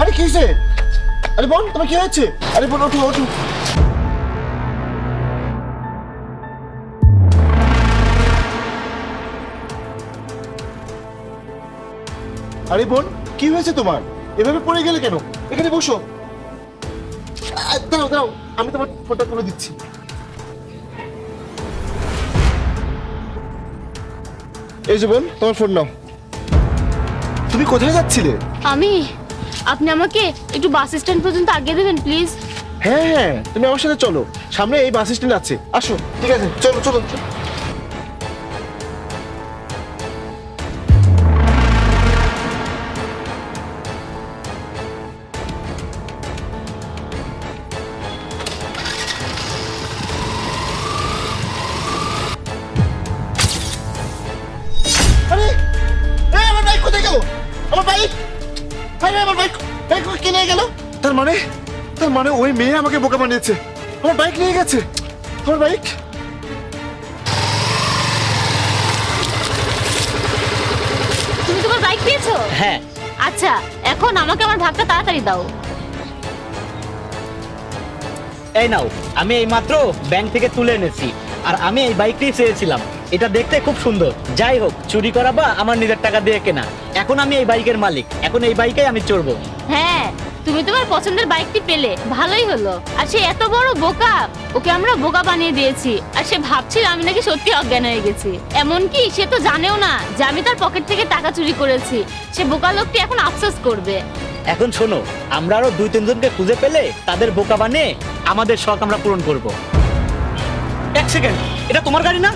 আরে কি হয়েছে? আরে বোন, তোমার কি হয়েছে? আরে বোন, ওঠো ওঠো। আরে বোন, কি হয়েছে তোমার? এভাবে পড়ে গেলে কেন? এখানে বসো। দাঁড়াও দাঁড়াও, আমি তোমার ফোনটা তুলে দিচ্ছি। এই যে বোন, তোমার ফোন নাও। তুমি কোথায় যাচ্ছিলে? আমি আপনি আমাকে একটু বাস স্ট্যান্ড পর্যন্ত আগে দেবেন, প্লিজ? হ্যাঁ হ্যাঁ তুমি আমার সাথে চলো। সামনে এই বাস স্ট্যান্ড আছে। আসো, ঠিক আছে, চলো চলো আমার কোথায় আমার বাইক? আমার বাইক নিয়ে গেল? তার মানে? তার মানে ওই মেয়ে আমাকে বোকা বানিয়েছে। আমার বাইক নিয়ে গেছে। আমার বাইক তুমি তোমার বাইক পেয়েছ হ্যাঁ। আচ্ছা এখন আমাকে আমার ভাগটা তাড়াতাড়ি দাও। এই নাও আমি এই মাত্র ব্যাংক থেকে তুলে এনেছি। আর আমি এই বাইকটাই চেয়েছিলাম। এটা দেখতে খুব সুন্দর। যাই হোক চুরি করা বা আমার নিজের টাকা দিয়ে কেনা। এখন আমি এই বাইকের মালিক। এখন এই বাইকে আমি চড়বো। হ্যাঁ তুমি তোমার পছন্দের বাইকটি পেলে, ভালোই হলো। আর সে এত বড় বোকা, ওকে আমরা বোকা বানিয়ে দিয়েছি। আর সে ভাবছিল আমি নাকি সত্যি অজ্ঞান হয়ে গেছি। এমনকি সে তো জানেও না যে আমি তার পকেট থেকে টাকা চুরি করেছি। সে বোকা লোকটি এখন আফসোস করবে। এখন শোনো, আমরা আরও দুই, তিনজনকে খুঁজে পেলে তাদের বোকা বানিয়ে আমাদের শখ আমরা পূরণ করব। এক সেকেন্ড, এটা তোমার গাড়ি না?